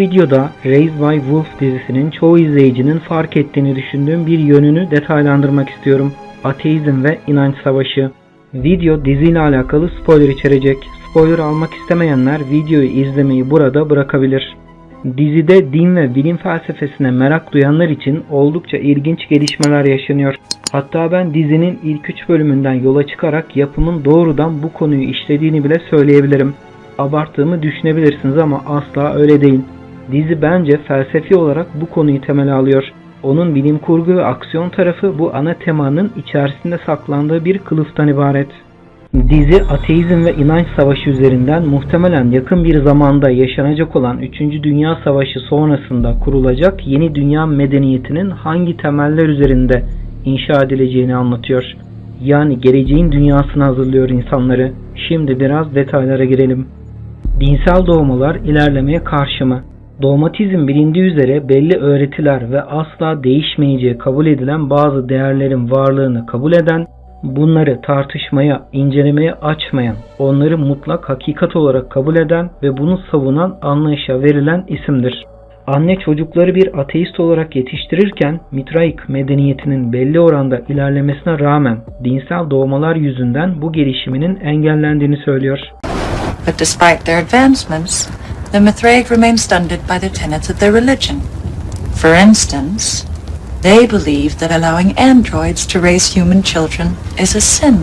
videoda Raised by Wolf dizisinin çoğu izleyicinin fark ettiğini düşündüğüm bir yönünü detaylandırmak istiyorum. Ateizm ve inanç savaşı. Video diziyle alakalı spoiler içerecek. Spoiler almak istemeyenler videoyu izlemeyi burada bırakabilir. Dizide din ve bilim felsefesine merak duyanlar için oldukça ilginç gelişmeler yaşanıyor. Hatta ben dizinin ilk 3 bölümünden yola çıkarak yapımın doğrudan bu konuyu işlediğini bile söyleyebilirim. Abarttığımı düşünebilirsiniz ama asla öyle değil. Dizi bence felsefi olarak bu konuyu temele alıyor. Onun bilim kurgu ve aksiyon tarafı bu ana temanın içerisinde saklandığı bir kılıftan ibaret. Dizi ateizm ve inanç savaşı üzerinden muhtemelen yakın bir zamanda yaşanacak olan 3. Dünya Savaşı sonrasında kurulacak yeni dünya medeniyetinin hangi temeller üzerinde inşa edileceğini anlatıyor. Yani geleceğin dünyasını hazırlıyor insanları. Şimdi biraz detaylara girelim. Dinsel doğmalar ilerlemeye karşı mı? Dogmatizm bilindiği üzere belli öğretiler ve asla değişmeyeceği kabul edilen bazı değerlerin varlığını kabul eden, bunları tartışmaya, incelemeye açmayan, onları mutlak hakikat olarak kabul eden ve bunu savunan anlayışa verilen isimdir. Anne çocukları bir ateist olarak yetiştirirken Mitraik medeniyetinin belli oranda ilerlemesine rağmen dinsel doğmalar yüzünden bu gelişiminin engellendiğini söylüyor. But despite their advancements, the Mithraic remain stunted by the tenets of their religion. For instance, they believe that allowing androids to raise human children is a sin.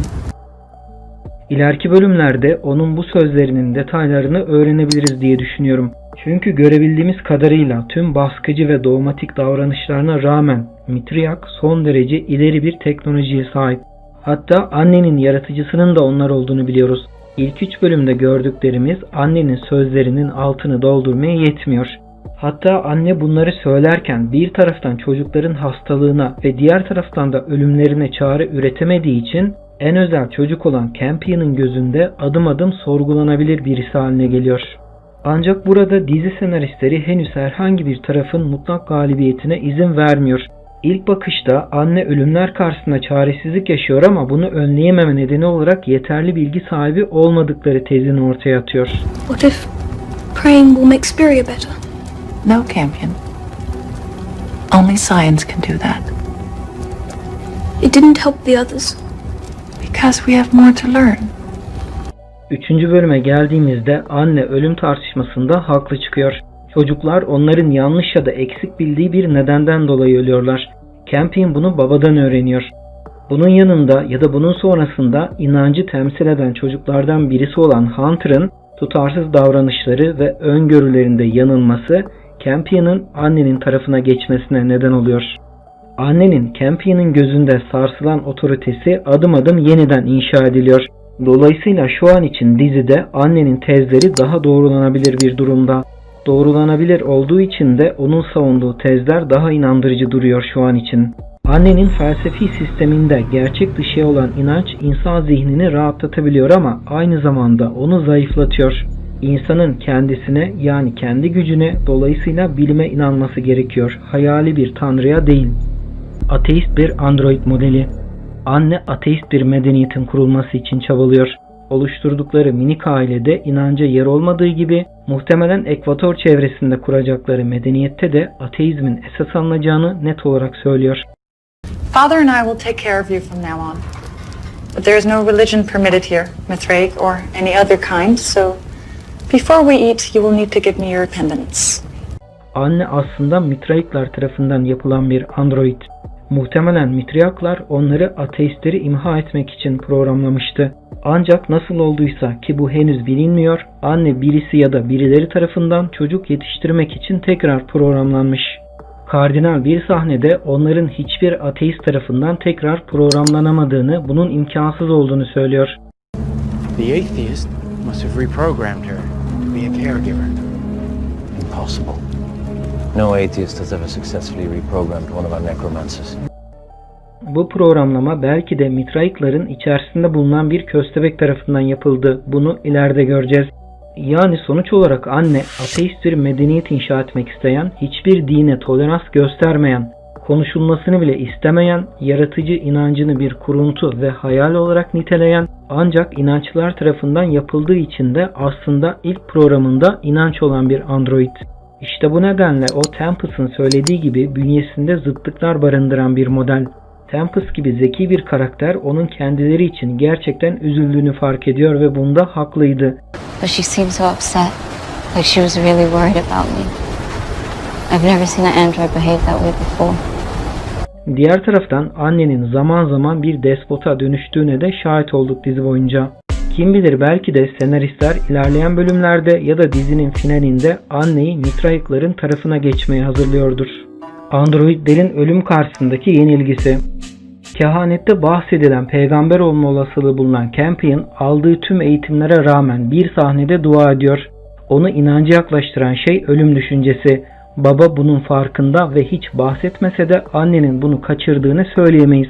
İleriki bölümlerde onun bu sözlerinin detaylarını öğrenebiliriz diye düşünüyorum. Çünkü görebildiğimiz kadarıyla tüm baskıcı ve dogmatik davranışlarına rağmen Mitriak son derece ileri bir teknolojiye sahip. Hatta annenin yaratıcısının da onlar olduğunu biliyoruz. İlk üç bölümde gördüklerimiz annenin sözlerinin altını doldurmaya yetmiyor. Hatta anne bunları söylerken bir taraftan çocukların hastalığına ve diğer taraftan da ölümlerine çare üretemediği için en özel çocuk olan Campion'ın gözünde adım adım sorgulanabilir birisi haline geliyor. Ancak burada dizi senaristleri henüz herhangi bir tarafın mutlak galibiyetine izin vermiyor. İlk bakışta anne ölümler karşısında çaresizlik yaşıyor ama bunu önleyememe nedeni olarak yeterli bilgi sahibi olmadıkları tezini ortaya atıyor. What if praying will make Spiria better? No, Campion. Only science can do that. It didn't help the others. Because we have more to learn. Üçüncü bölüme geldiğimizde anne ölüm tartışmasında haklı çıkıyor. Çocuklar onların yanlış ya da eksik bildiği bir nedenden dolayı ölüyorlar. Campion bunu babadan öğreniyor. Bunun yanında ya da bunun sonrasında inancı temsil eden çocuklardan birisi olan Hunter'ın tutarsız davranışları ve öngörülerinde yanılması Campion'ın annenin tarafına geçmesine neden oluyor. Annenin Campion'ın gözünde sarsılan otoritesi adım adım yeniden inşa ediliyor. Dolayısıyla şu an için dizide annenin tezleri daha doğrulanabilir bir durumda. Doğrulanabilir olduğu için de onun savunduğu tezler daha inandırıcı duruyor şu an için. Annenin felsefi sisteminde gerçek dışı olan inanç insan zihnini rahatlatabiliyor ama aynı zamanda onu zayıflatıyor. İnsanın kendisine yani kendi gücüne dolayısıyla bilime inanması gerekiyor. Hayali bir tanrıya değil. Ateist bir android modeli. Anne ateist bir medeniyetin kurulması için çabalıyor. Oluşturdukları minik ailede inanca yer olmadığı gibi muhtemelen ekvator çevresinde kuracakları medeniyette de ateizmin esas alınacağını net olarak söylüyor. Father and I will take care of you from now on. But there is no religion permitted here, Mithraic or any other kind, so before we eat, you will need to give me your pendants. Anne aslında Mitraiklar tarafından yapılan bir android. Muhtemelen Mitriaklar onları ateistleri imha etmek için programlamıştı. Ancak nasıl olduysa ki bu henüz bilinmiyor, anne birisi ya da birileri tarafından çocuk yetiştirmek için tekrar programlanmış. Kardinal bir sahnede onların hiçbir ateist tarafından tekrar programlanamadığını, bunun imkansız olduğunu söylüyor. The atheist must have reprogrammed her to be a caregiver. Impossible. No atheist has ever successfully reprogrammed one of our necromancers. Bu programlama belki de Mitraikların içerisinde bulunan bir köstebek tarafından yapıldı. Bunu ileride göreceğiz. Yani sonuç olarak anne ateist bir medeniyet inşa etmek isteyen, hiçbir dine tolerans göstermeyen, konuşulmasını bile istemeyen, yaratıcı inancını bir kuruntu ve hayal olarak niteleyen ancak inançlar tarafından yapıldığı için de aslında ilk programında inanç olan bir android. İşte bu nedenle o Tempest'ın söylediği gibi bünyesinde zıtlıklar barındıran bir model. Tempest gibi zeki bir karakter onun kendileri için gerçekten üzüldüğünü fark ediyor ve bunda haklıydı. But she seemed so upset, like she was really worried about me. I've never seen an android behave that way before. Diğer taraftan annenin zaman zaman bir despota dönüştüğüne de şahit olduk dizi boyunca. Kim bilir belki de senaristler ilerleyen bölümlerde ya da dizinin finalinde anneyi Mitraikların tarafına geçmeye hazırlıyordur. Androidlerin ölüm karşısındaki yenilgisi Kehanette bahsedilen peygamber olma olasılığı bulunan Campion aldığı tüm eğitimlere rağmen bir sahnede dua ediyor. Onu inancı yaklaştıran şey ölüm düşüncesi. Baba bunun farkında ve hiç bahsetmese de annenin bunu kaçırdığını söyleyemeyiz.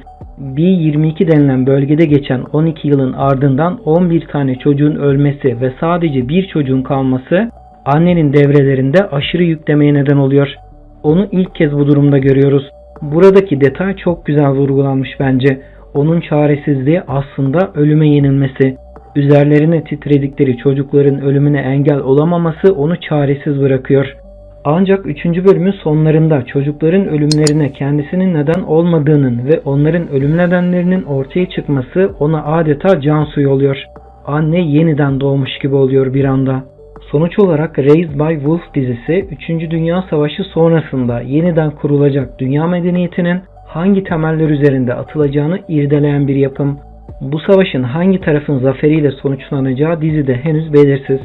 B22 denilen bölgede geçen 12 yılın ardından 11 tane çocuğun ölmesi ve sadece bir çocuğun kalması annenin devrelerinde aşırı yüklemeye neden oluyor. Onu ilk kez bu durumda görüyoruz. Buradaki detay çok güzel vurgulanmış bence. Onun çaresizliği aslında ölüme yenilmesi. Üzerlerine titredikleri çocukların ölümüne engel olamaması onu çaresiz bırakıyor. Ancak 3. bölümün sonlarında çocukların ölümlerine kendisinin neden olmadığının ve onların ölüm nedenlerinin ortaya çıkması ona adeta can suyu oluyor. Anne yeniden doğmuş gibi oluyor bir anda. Sonuç olarak Raised by Wolf dizisi 3. Dünya Savaşı sonrasında yeniden kurulacak dünya medeniyetinin hangi temeller üzerinde atılacağını irdeleyen bir yapım. Bu savaşın hangi tarafın zaferiyle sonuçlanacağı dizide henüz belirsiz.